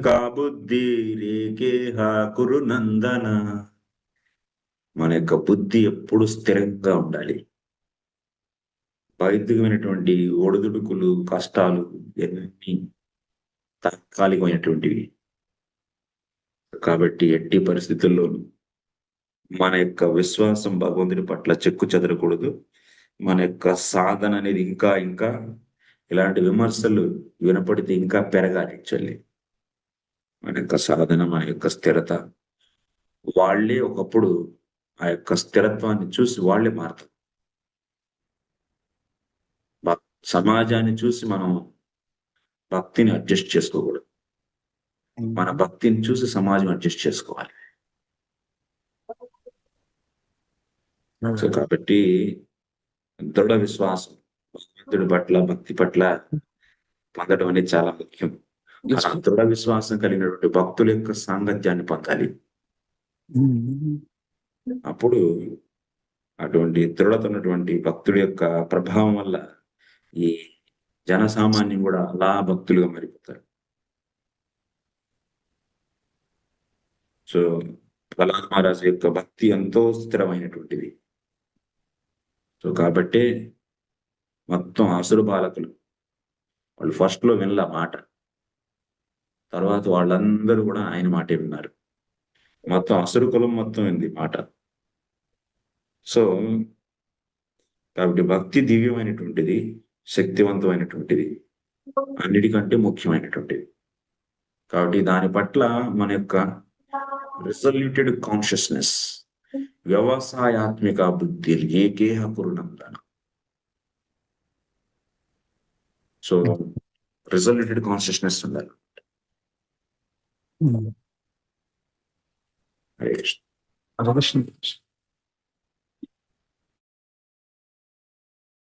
కాబుద్ధి రేకే రేకేహ కురు నందన. మన యొక్క బుద్ధి ఎప్పుడు స్థిరంగా ఉండాలి. భౌతికమైనటువంటి ఒడిదుడుకులు కష్టాలు ఇవన్నీ తాత్కాలికమైనటువంటివి. కాబట్టి ఎట్టి పరిస్థితుల్లోనూ మన యొక్క విశ్వాసం భగవంతుని పట్ల చెక్కు చెదరకూడదు. మన యొక్క సాధన అనేది ఇంకా ఇంకా ఇలాంటి విమర్శలు వినపడితే ఇంకా పెరగాలి చల్లి. మన యొక్క సాధన మన యొక్క స్థిరత. వాళ్ళే ఒకప్పుడు ఆ యొక్క స్థిరత్వాన్ని చూసి వాళ్ళే మారుతారు. సమాజాన్ని చూసి మనం భక్తిని అడ్జస్ట్ చేసుకోకూడదు. మన భక్తిని చూసి సమాజం అడ్జస్ట్ చేసుకోవాలి. సో కాబట్టి దృఢ విశ్వాసం భగవంతుడి పట్ల భక్తి పట్ల పొందడం అనేది చాలా ముఖ్యం. అలా దృఢ విశ్వాసం కలిగినటువంటి భక్తుల యొక్క సాంగత్యాన్ని పొందాలి. అప్పుడు అటువంటి దృఢత ఉన్నటువంటి భక్తుడి యొక్క ప్రభావం వల్ల ఈ జనసామాన్యం కూడా అలా భక్తులుగా మారిపోతారు. సో ప్రహ్లాద్ మహారాజు యొక్క భక్తి ఎంతో స్థిరమైనటువంటిది. సో కాబట్టి మొత్తం అసురు బాలకులు వాళ్ళు ఫస్ట్లో మాట. తర్వాత వాళ్ళందరూ కూడా ఆయన మాటే విన్నారు. మొత్తం అసురు కులం మొత్తం ఉంది మాట. సో కాబట్టి భక్తి దివ్యమైనటువంటిది శక్తివంతమైనటువంటిది అన్నిటికంటే ముఖ్యమైనటువంటిది. కాబట్టి దాని పట్ల మన యొక్క రిజల్యూటెడ్ కాన్షియస్నెస్ వ్యవసాయాత్మిక బుద్ధి ఏకేహ కురునందన సో రిజల్యూటెడ్ కాన్షియస్నెస్ ఉండాలి. Hare Krishna. Anlaşılmış.